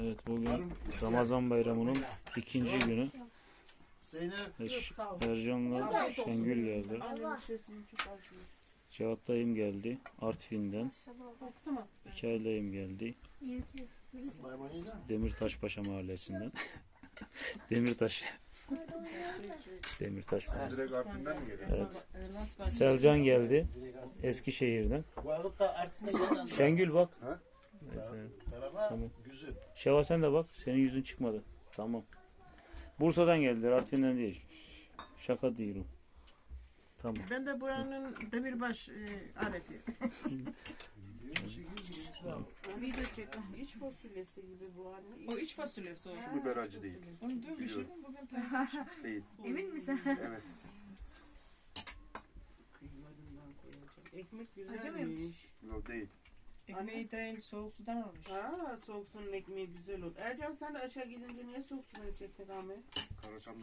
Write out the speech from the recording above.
Evet bugün Ramazan bayramının ikinci günü. Ş- Ercan'la Şengül geldi. Cevat dayım geldi Artvin'den. Hikâye dayım geldi misin? Demirtaşpaşa mahallesinden. Demirtaş. Demirtaş. Geliyor? Evet. Selcan geldi Eskişehir'den. Şengül bak. Tarafa Tamam. güzel. Şeva sen de bak. Senin yüzün çıkmadı. Tamam. Bursa'dan geldiler. Artvin'den değil. Şaka diyorum. Tamam. Ben de buranın demirbaş e, aleti. Video çek. İç fasulyesi gibi bu anne. O iç fasulyesi o. Şu biber acı değil. Onu dün pişirdim bugün tanışmışım. Değil. Emin misin? Evet. Ekmek Acı mıymış? güzelmiş. Yok değil. Ekmeği değil soğuk sudan almış. Aa soğuk suyun ekmeği güzel olur. Ercan sen de aşağı gidince niye soğuk suyunu çektin Ahmet? Karaçam